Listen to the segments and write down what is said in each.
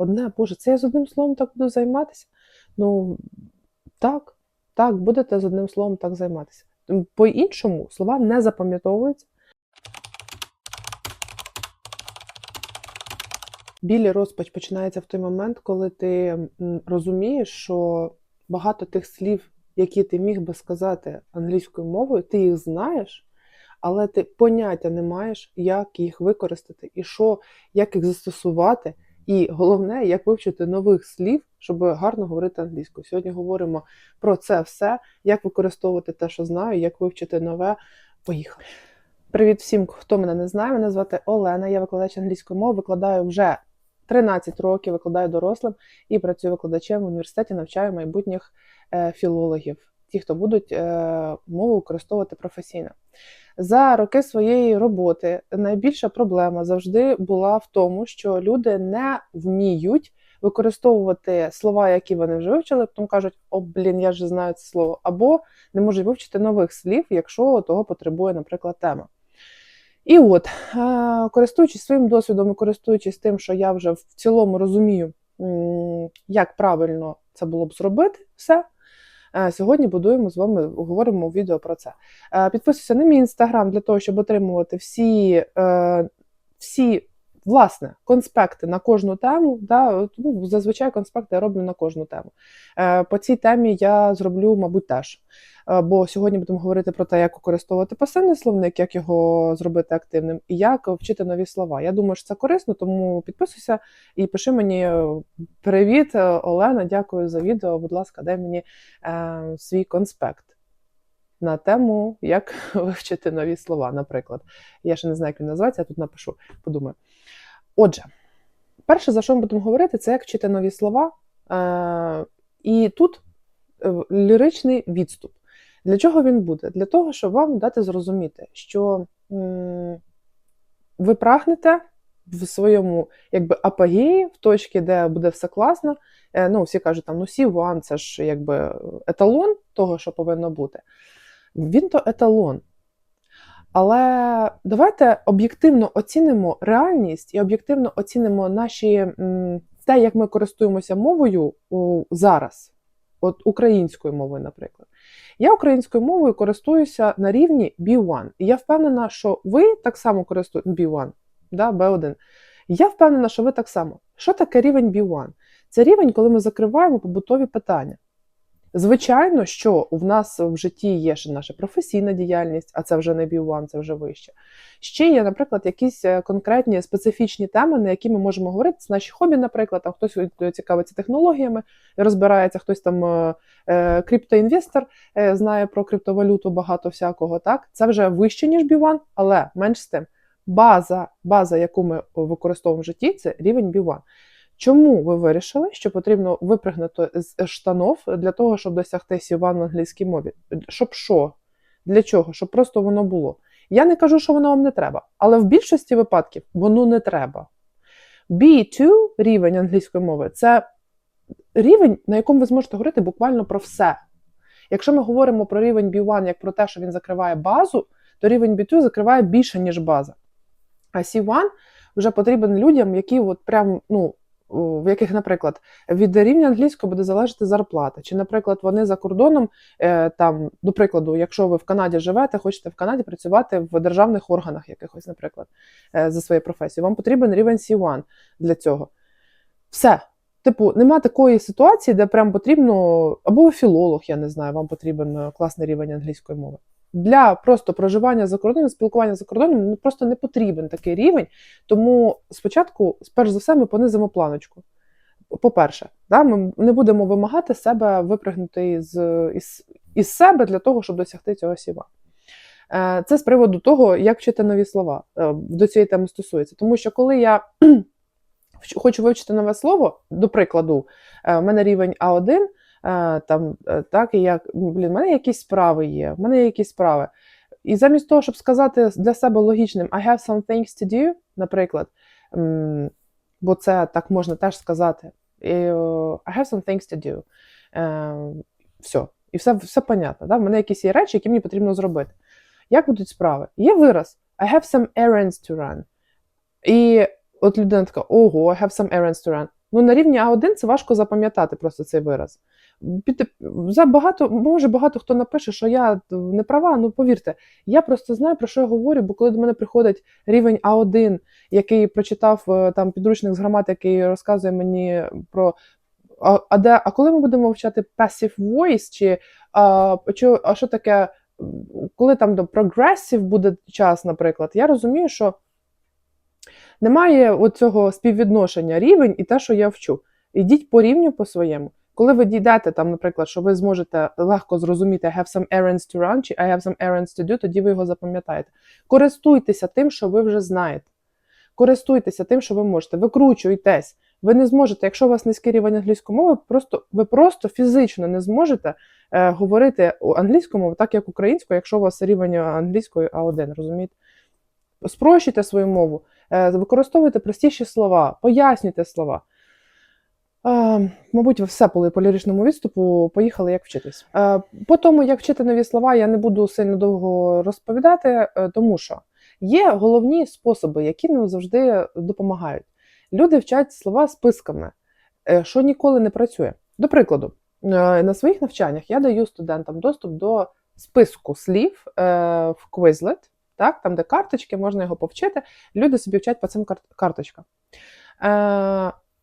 одне, Боже, це я з одним словом так буду займатися. Ну, так, так, будете з одним словом так займатися. По-іншому слова не запам'ятовуються. Білі розпач починається в той момент, коли ти розумієш, що багато тих слів, які ти міг би сказати англійською мовою, ти їх знаєш, але ти поняття не маєш, як їх використати і що, як їх застосувати. І головне, як вивчити нових слів, щоб гарно говорити англійською. Сьогодні говоримо про це все, як використовувати те, що знаю, як вивчити нове. Поїхали. Привіт всім, хто мене не знає. Мене звати Олена. Я викладач англійської мови, викладаю вже 13 років, викладаю дорослим і працюю викладачем в університеті, навчаю майбутніх е, філологів, ті, хто будуть е, мову використовувати професійно. За роки своєї роботи найбільша проблема завжди була в тому, що люди не вміють використовувати слова, які вони вже вивчили, потім кажуть, о, блін, я вже знаю це слово, або не можуть вивчити нових слів, якщо того потребує, наприклад, тема. І от, е, користуючись своїм досвідом і користуючись тим, що я вже в цілому розумію, як правильно це було б зробити все. Е, Сьогодні будуємо з вами, говоримо відео про це. Е, Підписуйся на мій інстаграм для того, щоб отримувати всі, е, всі власне, конспекти на кожну тему. Да, ну, зазвичай конспекти я роблю на кожну тему. Е, По цій темі я зроблю, мабуть, теж. Е, Бо сьогодні будемо говорити про те, як використовувати пасивний словник, як його зробити активним, і як вчити нові слова. Я думаю, що це корисно, тому підписуйся і пиши мені е, привіт, Олена. Дякую за відео. Будь ласка, дай мені е, свій конспект на тему, як вивчити нові слова, наприклад. Я ще не знаю, як він називається, я тут напишу, подумаю. Отже, перше, за що ми будемо говорити, це як вчити нові слова. Е, і тут е, ліричний відступ. Для чого він буде? Для того, щоб вам дати зрозуміти, що ви прагнете в своєму якби, апогеї, в точці, де буде все класно. Е, ну, всі кажуть, там, ну, C1 це ж якби еталон того, що повинно бути. Він то еталон. Але давайте об'єктивно оцінимо реальність і об'єктивно оцінимо наші те, як ми користуємося мовою зараз, от українською мовою, наприклад. Я українською мовою користуюся на рівні B1. І я впевнена, що ви так само користуєтесь B1, да, B1. Я впевнена, що ви так само. Що таке рівень B1? Це рівень, коли ми закриваємо побутові питання. Звичайно, що в нас в житті є ще наша професійна діяльність, а це вже не B1, це вже вище. Ще є, наприклад, якісь е, конкретні специфічні теми, на які ми можемо говорити. Це наші хобі, наприклад, там хтось цікавиться технологіями, розбирається, хтось там е, е, криптоінвестор е, знає про криптовалюту багато всякого. Так, це вже вище, ніж B1, але менш з тим. База, база, яку ми використовуємо в житті, це рівень B1. Чому ви вирішили, що потрібно випригнути з штанов для того, щоб досягти C1 в англійській мові? Щоб що? Для чого? Щоб просто воно було. Я не кажу, що воно вам не треба, але в більшості випадків воно не треба. B2 рівень англійської мови це рівень, на якому ви зможете говорити буквально про все. Якщо ми говоримо про рівень B1 як про те, що він закриває базу, то рівень B2 закриває більше, ніж база. А C1 вже потрібен людям, які от прям, ну, в яких, наприклад, від рівня англійської буде залежати зарплата. Чи, наприклад, вони за кордоном, е, там, до прикладу, якщо ви в Канаді живете, хочете в Канаді працювати в державних органах якихось, наприклад, е, за своєю професією, вам потрібен рівень C1 для цього. Все. Типу, нема такої ситуації, де прям потрібно, або філолог, я не знаю, вам потрібен е, класний рівень англійської мови. Для просто проживання за кордоном, спілкування за кордоном ну, просто не потрібен такий рівень. Тому спочатку, сперш за все, ми понизимо планочку. По-перше, да, ми не будемо вимагати себе випригнути із, із, із себе для того, щоб досягти цього сіва. Е, Це з приводу того, як вчити нові слова е, до цієї теми стосується. Тому що коли я хочу вивчити нове слово, до прикладу, е, в мене рівень А1. Е, там, е, так, і як, блін, в мене якісь справи є, в мене якісь справи. І замість того, щоб сказати для себе логічним I have some things to do, наприклад, бо це так можна теж сказати. Е, I have some things to do. Все. І все, все понятно. Да? В мене якісь є речі, які мені потрібно зробити. Як будуть справи? Є вираз I have some errands to run. І от людина така: ого, I have some errands to run. Ну, на рівні А1 це важко запам'ятати просто цей вираз. Під, за багато, може, багато хто напише, що я не права, ну повірте, я просто знаю, про що я говорю, бо коли до мене приходить рівень А1, який прочитав е, там підручник з граматики і розказує мені про. А, а, де, а коли ми будемо вчати passive voice, чи а, чи, а що таке, коли там до progressive буде час, наприклад, я розумію, що немає оцього співвідношення рівень і те, що я вчу. Ідіть по рівню по своєму. Коли ви дійдете там, наприклад, що ви зможете легко зрозуміти I have some errands to run чи I have some errands to do, тоді ви його запам'ятаєте. Користуйтеся тим, що ви вже знаєте. Користуйтеся тим, що ви можете. Викручуйтесь. Ви не зможете, якщо у вас низький рівень англійської мови, просто ви просто фізично не зможете е, говорити англійську мову так, як українською, якщо у вас рівень англійської А1, розумієте? Спрощуйте свою мову, е, використовуйте простіші слова, пояснюйте слова. Е, мабуть, все по по ліричному відступу поїхали, як вчитись. Е, по тому, як вчити нові слова, я не буду сильно довго розповідати, е, тому що є головні способи, які нам завжди допомагають. Люди вчать слова списками, е, що ніколи не працює. До прикладу, е, на своїх навчаннях я даю студентам доступ до списку слів в Quizlet, так, там, де карточки, можна його повчити. Люди собі вчать по цим карточкам.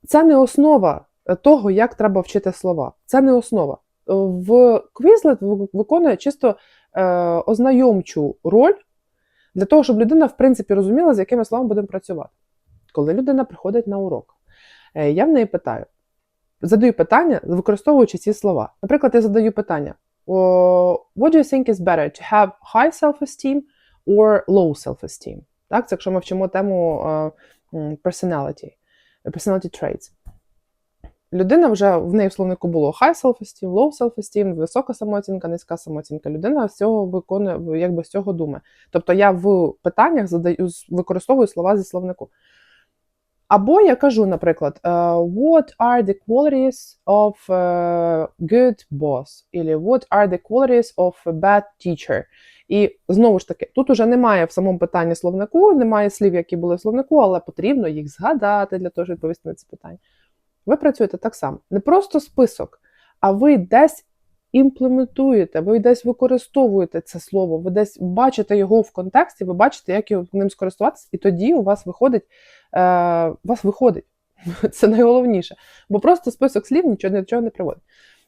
Е, Це не основа того, як треба вчити слова. Це не основа. В Quizlet виконує чисто е, ознайомчу роль для того, щоб людина, в принципі, розуміла, з якими словами будемо працювати. Коли людина приходить на урок, е, я в неї питаю, задаю питання, використовуючи ці слова. Наприклад, я задаю питання: What do you think is better? To have high self-esteem or low self-esteem? Так, це якщо ми вчимо тему е, personality, personality traits. Людина вже в неї в словнику було high self-esteem, low self-esteem, висока самооцінка, низька самооцінка. Людина з цього виконує, якби з цього думає. Тобто я в питаннях задаю, використовую слова зі словнику. Або я кажу, наприклад, е, what are the qualities of a good boss? Или what are the qualities of a bad teacher? І знову ж таки, тут уже немає в самому питанні словнику, немає слів, які були в словнику, але потрібно їх згадати для того, щоб відповісти на це питання. Ви працюєте так само. Не просто список, а ви десь імплементуєте, ви десь використовуєте це слово, ви десь бачите його в контексті, ви бачите, як його ним скористуватися, і тоді у вас виходить, е, у вас виходить. Це найголовніше. Бо просто список слів нічого нічого не приводить.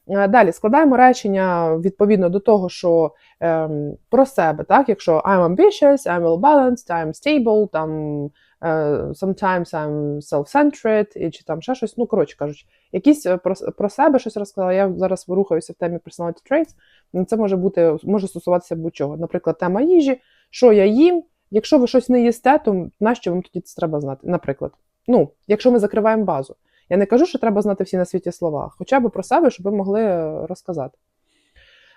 Е, Далі складаємо речення відповідно до того, що ем, про себе, так? Якщо I'm ambitious, I'm well balanced, I'm stable, там е, sometimes I'm self-centered, чи там ще щось. Ну, коротше кажучи, якісь е, про, про себе щось розказала. Я зараз рухаюся в темі personality traits. Ну, Це може бути, може стосуватися будь-чого. Наприклад, тема їжі, що я їм. Якщо ви щось не їсте, то нащо вам тоді це треба знати? Наприклад, ну, якщо ми закриваємо базу. Я не кажу, що треба знати всі на світі слова, хоча б про себе, щоб ви могли розказати.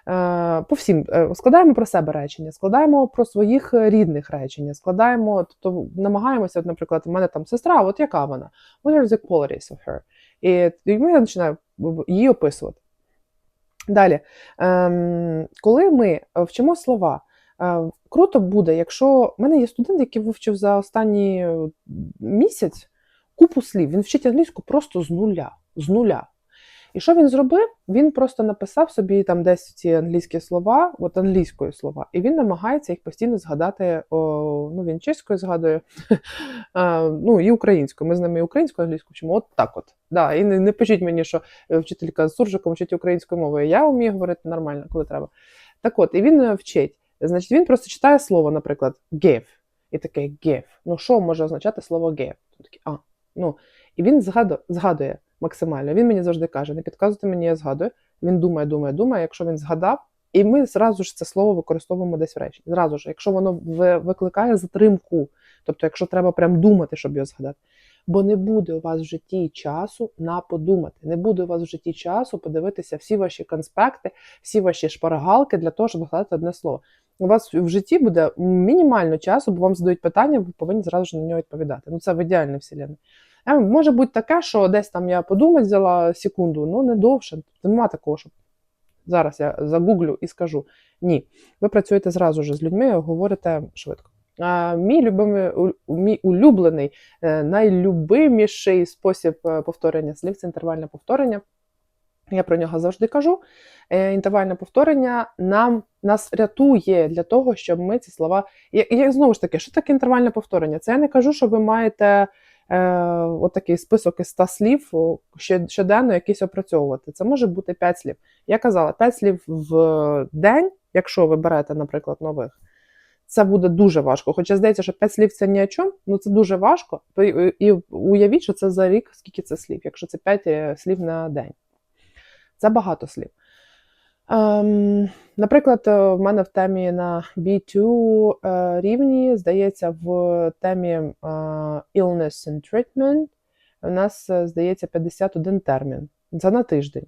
Е, По всім Е, складаємо про себе речення, складаємо про своїх рідних речення, складаємо, тобто намагаємося, от, наприклад, у мене там сестра, от яка вона? What are the qualities of her? І, ми починаємо її описувати. Далі, ем, коли ми вчимо слова, е, круто буде, якщо в мене є студент, який вивчив за останній місяць купу слів. Він вчить англійську просто з нуля. З нуля. І що він зробив? Він просто написав собі там десь ці англійські слова, от англійської слова, і він намагається їх постійно згадати. О, ну він чеською згадує, а, ну і українською. Ми з ними і українською, і англійською вчимо. От так от. Да, І не, не пишіть мені, що е, вчителька з суржиком вчить українською мовою. Я вмію говорити нормально, коли треба. Так от, і він е, вчить. Значить, він просто читає слово, наприклад, give. І таке give. Ну, що може означати слово give? Він а, ну, і він згадує, згадує максимально. Він мені завжди каже: не підказуйте мені, я згадую. Він думає, думає, думає. Якщо він згадав, і ми зразу ж це слово використовуємо десь в речі. Зразу ж, якщо воно ви- викликає затримку, тобто, якщо треба прям думати, щоб його згадати. Бо не буде у вас в житті часу на подумати, не буде у вас в житті часу подивитися всі ваші конспекти, всі ваші шпаргалки для того, щоб згадати одне слово. У вас в житті буде мінімально часу, бо вам задають питання, ви повинні зразу ж на нього відповідати. Ну це в ідеальній вселенні. Е, Може бути таке, що десь там я подумати взяла секунду, ну не довше. Нема такого, щоб зараз я загуглю і скажу. Ні, ви працюєте зразу ж з людьми, говорите швидко. А, Мій любимий, мій улюблений, е, найлюбиміший спосіб е, повторення слів це інтервальне повторення. Я про нього завжди кажу. Е, Інтервальне повторення нам нас рятує для того, щоб ми ці слова. Я, я знову ж таки, що таке інтервальне повторення? Це я не кажу, що ви маєте е, отакий список із 100 слів щоденно якийсь опрацьовувати. Це може бути 5 слів. Я казала, 5 слів в день, якщо ви берете, наприклад, нових. Це буде дуже важко. Хоча здається, що 5 слів це ні о чому, ну це дуже важко. І- І уявіть, що це за рік, скільки це слів, якщо це 5 слів на день. Це багато слів. Ем, наприклад, е, в мене в темі на B2 е, рівні, здається, в темі е, Illness and Treatment у нас, здається, 51 термін. Це на тиждень.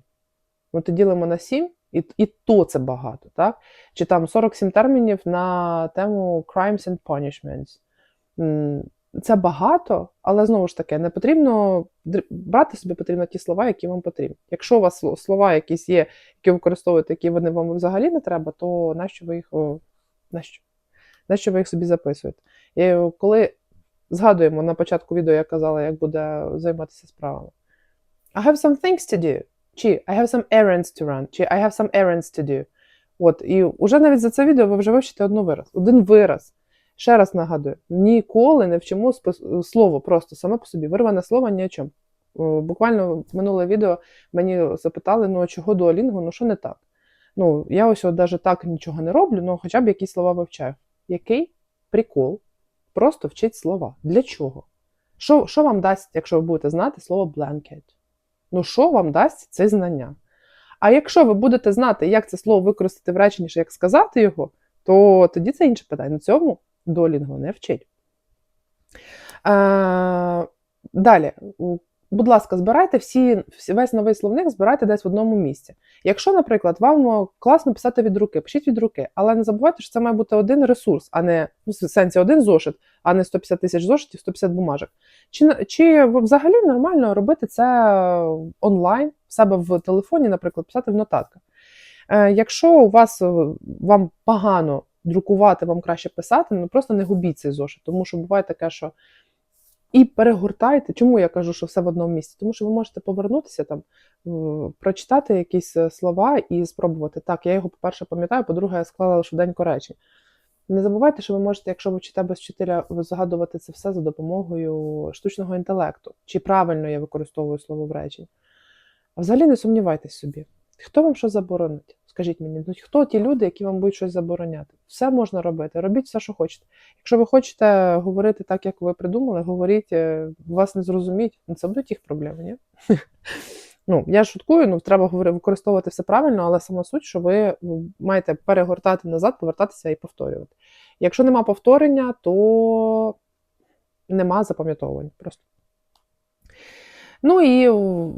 Ми то ділимо на 7, і, і то це багато, так? Чи там 47 термінів на тему Crimes and Punishments. Це багато, але знову ж таки, не потрібно брати собі потрібно ті слова, які вам потрібні. Якщо у вас слова якісь є, які ви використовуєте, які вони вам взагалі не треба, то нащо ви їх нащо? Нащо ви їх собі записуєте? І коли згадуємо на початку відео, я казала, як буде займатися справами. I have some things to do. Чи I have some errands to run. Чи I have some errands to do. От, і вже навіть за це відео ви вже вивчите один вираз. Один вираз. Ще раз нагадую: ніколи не вчимо слово просто саме по собі. Вирване слово ні о чому. Буквально в минуле відео мені запитали, ну чого дуалінгу, ну що не так? Ну, я ось от навіть так нічого не роблю, ну хоча б якісь слова вивчаю. Який прикол? Просто вчить слова. Для чого? Що, що вам дасть, якщо ви будете знати слово blanket? Ну, що вам дасть це знання? А якщо ви будете знати, як це слово використати в реченні, як сказати його, то тоді це інше питання. На цьому долінгу не вчить. Е, далі, будь ласка, збирайте всі, весь новий словник, збирайте десь в одному місці. Якщо, наприклад, вам класно писати від руки, пишіть від руки, але не забувайте, що це має бути один ресурс, а не ну, в сенсі один зошит, а не 150 тисяч зошитів, 150 бумажок. Чи, чи взагалі нормально робити це онлайн, в себе в телефоні, наприклад, писати в нотатках? Е, Якщо у вас е, вам погано друкувати, вам краще писати, ну просто не губіть цей зошит, тому що буває таке, що і перегортайте. Чому я кажу, що все в одному місці? Тому що ви можете повернутися там, прочитати якісь е, слова і спробувати. Так, я його, по-перше, пам'ятаю, по-друге, я склала швиденько речі. Не забувайте, що ви можете, якщо ви вчите без вчителя, згадувати це все за допомогою штучного інтелекту. Чи правильно я використовую слово в реченні. А взагалі не сумнівайтесь собі. Хто вам що заборонить? Скажіть мені, ну хто ті люди, які вам будуть щось забороняти? Все можна робити, робіть все, що хочете. Якщо ви хочете говорити так, як ви придумали, говоріть, е, вас не зрозуміють, ну це будуть їх проблеми, ні? Ну, я шуткую, ну треба використовувати все правильно, але сама суть, що ви ну, маєте перегортати назад, повертатися і повторювати. Якщо нема повторення, то нема запам'ятовувань просто. Ну і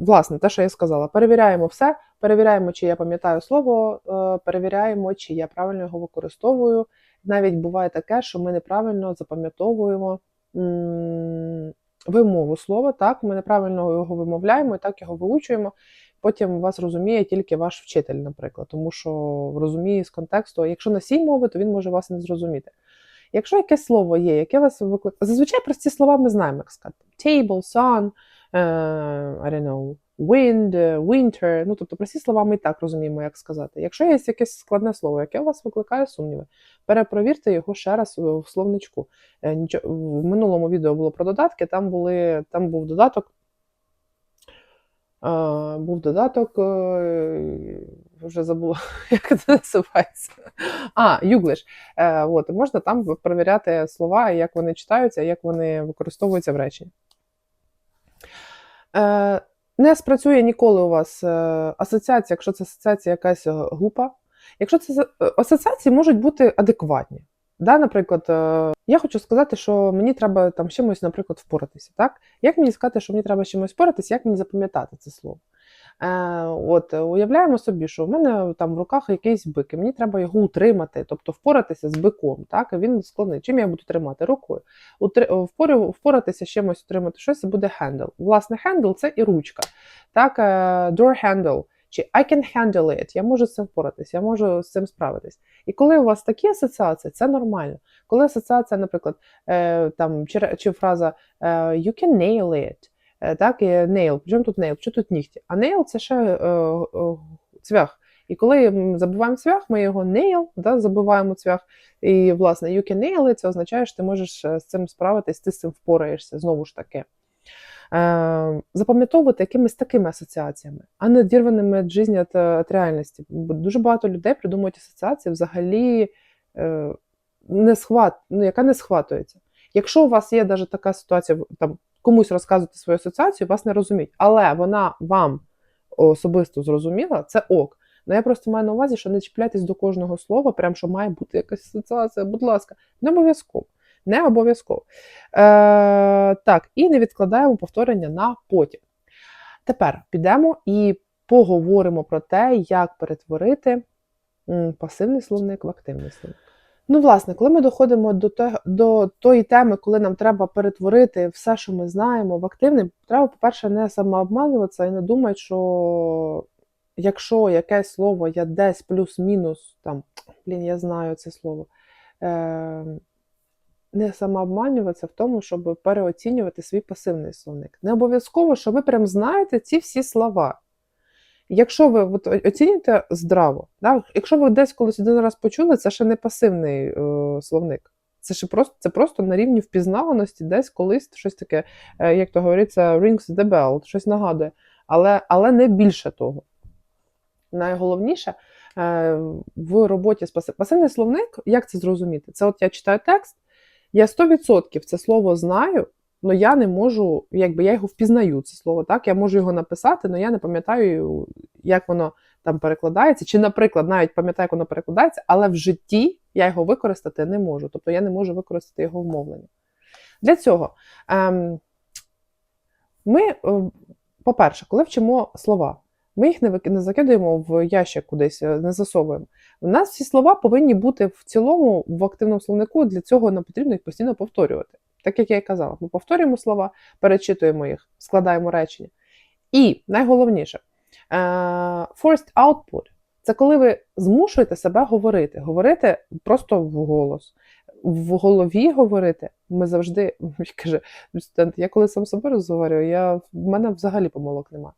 власне, те, що я сказала, перевіряємо все, перевіряємо, чи я пам'ятаю слово, е, перевіряємо, чи я правильно його використовую. Навіть буває таке, що ми неправильно запам'ятовуємо вимову слова, так, ми неправильно його вимовляємо і так його виучуємо. Потім вас розуміє тільки ваш вчитель, наприклад, тому що розуміє з контексту, якщо носій мови, то він може вас не зрозуміти. Якщо якесь слово є, яке вас викликає, зазвичай прості слова ми знаємо, як сказати. Table, sun, е, I don't know, wind, е, winter. Ну, тобто прості слова ми і так розуміємо, як сказати. Якщо є якесь складне слово, яке у вас викликає сумніви, перепровірте його ще раз в словничку. Е, В минулому відео було про додатки, там, були, там був додаток. Був додаток, е, вже забула, як це називається. А, Юглиш. От, можна там перевіряти слова, як вони читаються, як вони використовуються в реченні. Не спрацює ніколи у вас е, асоціація, якщо це асоціація якась е, глупа. Якщо це е, асоціації можуть бути адекватні. Да, наприклад, я хочу сказати, що мені треба там чимось, наприклад, впоратися. Так? Як мені сказати, що мені треба чимось впоратися, як мені запам'ятати це слово? Е, от, е, уявляємо собі, що в мене там в руках якийсь бик, і мені треба його утримати, тобто впоратися з биком. Так? Він складний. Чим я буду тримати? Рукою. Впорю- Впоратися з чимось, утримати щось, буде хендл. Власне, хендл це і ручка. Так, е, door handle чи I can handle it, я можу з цим впоратись, я можу з цим справитись. І коли у вас такі асоціації, це нормально. Коли асоціація, наприклад, е, там, чи, чи фраза е, you can nail it, е, так, і nail, чому тут nail, що тут нігті? А nail це ще е, е, цвях. І коли м, забуваємо цвях, ми його nail, да, забуваємо цвях. І, власне, you can nail це означає, що ти можеш е, з цим справитись, ти з цим впораєшся, знову ж таки. Е, запам'ятовувати якимись такими асоціаціями, а не дірваними від життя та від реальності. Бо дуже багато людей придумують асоціації взагалі е, не схват, ну, яка не схватується. Якщо у вас є навіть така ситуація, там комусь розказувати свою асоціацію, вас не розуміють, але вона вам особисто зрозуміла, це ок. Ну я просто маю на увазі, що не чіпляйтесь до кожного слова, прям що має бути якась асоціація, будь ласка, не обов'язково. Не обов'язково. Е, так, і не відкладаємо повторення на потім. Тепер підемо і поговоримо про те, як перетворити пасивний словник в активний словник. Ну, власне, коли ми доходимо до, те, до тої теми, коли нам треба перетворити все, що ми знаємо, в активний, треба, по-перше, не самообманюватися і не думати, що якщо якесь слово я десь плюс-мінус, там, блін, я знаю це слово. Е, не самообманюватися в тому, щоб переоцінювати свій пасивний словник. Не обов'язково, що ви прям знаєте ці всі слова. Якщо ви от, оцінюєте здраво, да? якщо ви десь колись один раз почули, це ще не пасивний е, словник. Це ще просто це просто на рівні впізнаваності, десь колись щось таке, е, як то говориться, rings the bell, щось нагадує, але, але не більше того. Найголовніше е, в роботі з пасивним пасивний словник, як це зрозуміти? Це от я читаю текст, я 100% це слово знаю, але я не можу, якби я його впізнаю, це слово, так? Я можу його написати, але я не пам'ятаю, як воно там перекладається. Чи, наприклад, навіть пам'ятаю, як воно перекладається, але в житті я його використати не можу. Тобто я не можу використати його в мовленні. Для цього ем, ми, е, по-перше, коли вчимо слова, ми їх не, закидуємо в ящик кудись, е, не засовуємо. У нас всі слова повинні бути в цілому в активному словнику, для цього нам потрібно їх постійно повторювати. Так як я і казала, ми повторюємо слова, перечитуємо їх, складаємо речення. І найголовніше, е, forced output це коли ви змушуєте себе говорити, говорити просто вголос. В голові говорити, ми завжди каже, студент, я коли сам собою розговорюю, я, в мене взагалі помилок немає.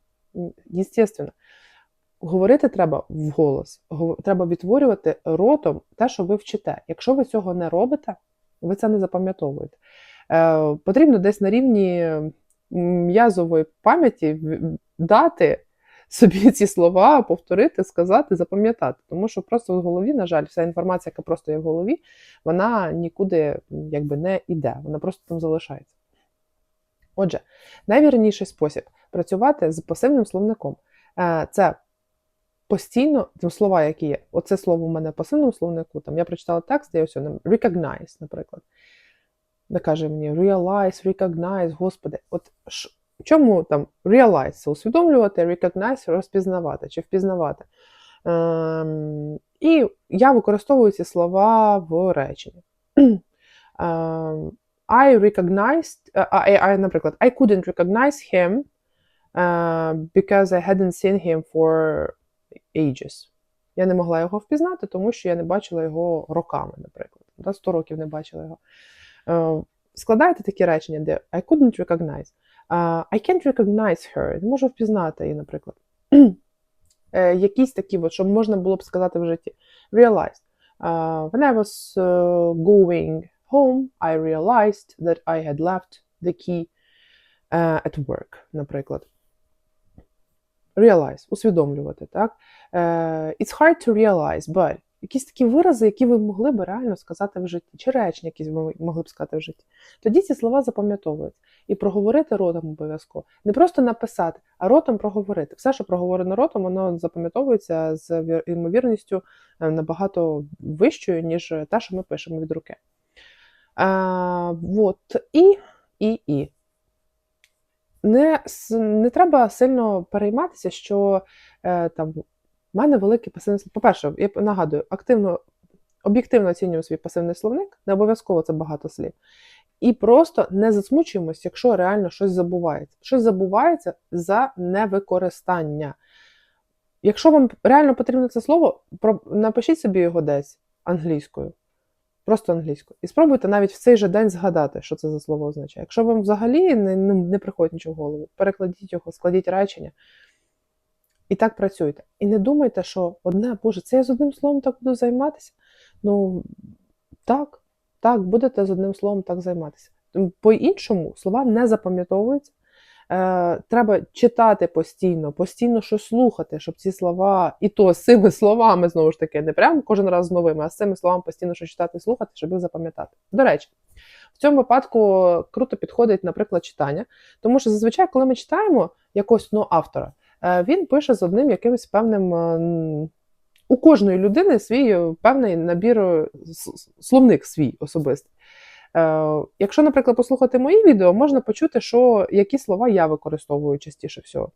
Єстественно. Говорити треба вголос, треба відтворювати ротом те, що ви вчите. Якщо ви цього не робите, ви це не запам'ятовуєте. Е, Потрібно десь на рівні м'язової пам'яті дати собі ці слова, повторити, сказати, запам'ятати. Тому що просто в голові, на жаль, вся інформація, яка просто є в голові, вона нікуди якби не йде, вона просто там залишається. Отже, найвірніший спосіб працювати з пасивним словником е, це постійно там, слова, які є. Оце слово в мене пасивному словнику. Там я прочитала текст, я ось recognize, наприклад. Не каже мені realize, recognize, господи. От ш, чому там realize усвідомлювати, recognize розпізнавати чи впізнавати. Ем, і я використовую ці слова в реченні. ем, I recognized, I, I, наприклад, I couldn't recognize him uh, because I hadn't seen him for ages. Я не могла його впізнати, тому що я не бачила його роками, наприклад. Да, 100 років не бачила його. Uh, складайте такі речення, де I couldn't recognize. Uh, I can't recognize her. Не можу впізнати її, наприклад. uh, якісь такі, от, щоб можна було б сказати в житті. Realized. Uh, when I was uh, going home, I realized that I had left the key uh, at work, наприклад. Realize, усвідомлювати, так? Uh, it's hard to realize, but якісь такі вирази, які ви могли б реально сказати в житті, чи речення, які ви могли б сказати в житті. Тоді ці слова запам'ятовуються. І проговорити ротом обов'язково. Не просто написати, а ротом проговорити. Все, що проговорено ротом, воно запам'ятовується з ймовірністю набагато вищою, ніж те, що ми пишемо від руки. А, вот. І, і, і. Не не треба сильно перейматися, що е, там в мене великий пасивний словник. По-перше, я нагадую, активно, об'єктивно оцінюємо свій пасивний словник, не обов'язково це багато слів. І просто не засмучуємось, якщо реально щось забувається. Щось забувається за невикористання. якщо вам реально потрібно це слово, напишіть собі його десь англійською, просто англійською. І спробуйте навіть в цей же день згадати, що це за слово означає. Якщо вам взагалі не, не, не приходить нічого в голову, перекладіть його, складіть речення. І так працюйте. І не думайте, що одне, Боже, це я з одним словом так буду займатися. Ну, так, так, будете з одним словом так займатися. По-іншому слова не запам'ятовуються. Е, треба читати постійно, постійно щось слухати, щоб ці слова, і то з цими словами, знову ж таки, не прямо кожен раз з новими, а з цими словами постійно щось читати і слухати, щоб їх запам'ятати. До речі, в цьому випадку круто підходить, наприклад, читання, тому що зазвичай, коли ми читаємо якогось ну, автора, він пише з одним якимось певним. е, У кожної людини свій е, певний набір, е, словник свій особистий. Е, якщо, наприклад, послухати мої відео, можна почути, що які слова я використовую частіше всього.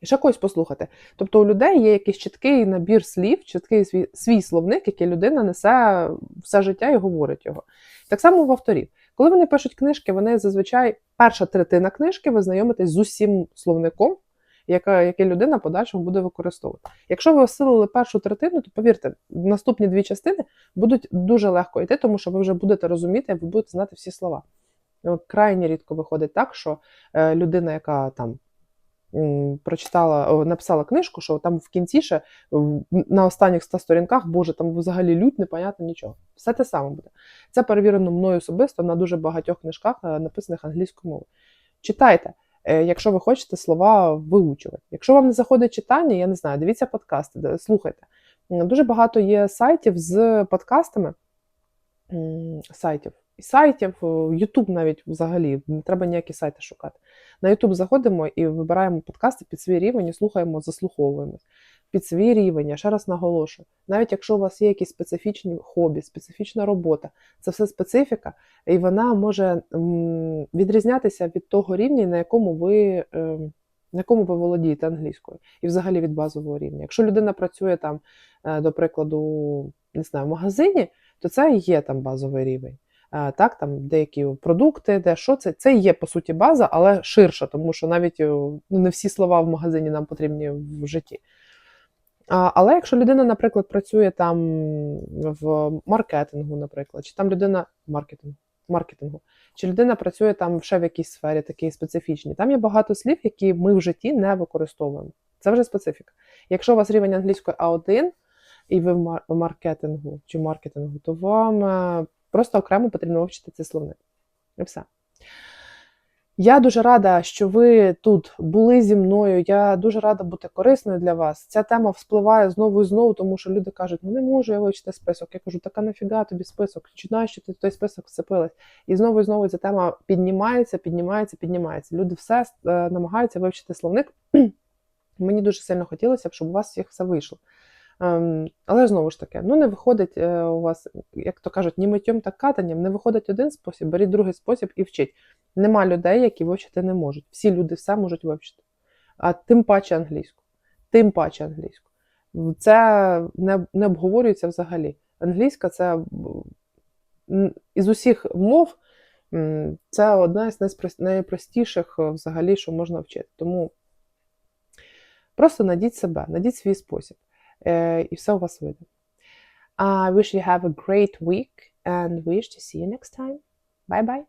І ще когось послухати. Тобто у людей є якийсь чіткий набір слів, чіткий свій, свій словник, який людина несе все життя і говорить його. Так само в авторів. Коли вони пишуть книжки, вони зазвичай перша третина книжки ви знайомитесь з усім словником, яка, який людина подальшому буде використовувати. Якщо ви осилили першу третину, то повірте, наступні дві частини будуть дуже легко йти, тому що ви вже будете розуміти, ви будете знати всі слова. Крайні рідко виходить так, що е, людина, яка там прочитала, написала книжку, що там в кінці ще на останніх 100 сторінках, боже, там взагалі лють, непонятно нічого. Все те саме буде. Це перевірено мною особисто на дуже багатьох книжках, е, написаних англійською мовою. Читайте, якщо ви хочете слова виучувати. Якщо вам не заходить читання, я не знаю, дивіться подкасти, слухайте. Дуже багато є сайтів з подкастами. Сайтів. І сайтів, Ютуб навіть взагалі, не треба ніякі сайти шукати. На Ютуб заходимо і вибираємо подкасти під свій рівень і слухаємо, заслуховуємось. Під свій рівень, я ще раз наголошую. Навіть якщо у вас є якісь специфічні хобі, специфічна робота, це все специфіка, і вона може відрізнятися від того рівня, на якому ви. ем, на якому ви володієте англійською, і взагалі від базового рівня. Якщо людина працює там, е, до прикладу, не знаю, в магазині, то це і є там базовий рівень. Е, Так, там деякі продукти, де що це, це є по суті база, але ширша, тому що навіть е, ну, не всі слова в магазині нам потрібні в житті. Але якщо людина, наприклад, працює там в маркетингу, наприклад, чи там людина маркетинг, маркетингу, чи людина працює там ще в якійсь сфері такій специфічній, там є багато слів, які ми в житті не використовуємо. Це вже специфіка. Якщо у вас рівень англійської А1, і ви в мар- маркетингу чи маркетингу, то вам е, просто окремо потрібно вивчити цей словник. І все. Я дуже рада, що ви тут були зі мною. Я дуже рада бути корисною для вас. Ця тема вспливає знову і знову, тому що люди кажуть, ну не можу я вивчити список. Я кажу, така нафіга тобі список? Чи знаєш, що ти в той список вцепилась? І знову і знову ця тема піднімається, піднімається, піднімається. Люди все е, намагаються вивчити словник. Мені дуже сильно хотілося б, щоб у вас всіх все вийшло. Ем, але знову ж таки, ну не виходить е, у вас, як то кажуть, ні миттєм, так катанням, не виходить один спосіб, беріть другий спосіб і вчіть. Нема людей, які вивчити не можуть. Всі люди все можуть вивчити. А тим паче англійську. Тим паче англійську. Це не, не обговорюється взагалі. Англійська це із усіх мов це одна з найпростіших е, взагалі, що можна вчити. Тому просто надіть себе, надіть свій спосіб, uh, if so, was with. I wish you have a great week and wish to see you next time. Bye bye.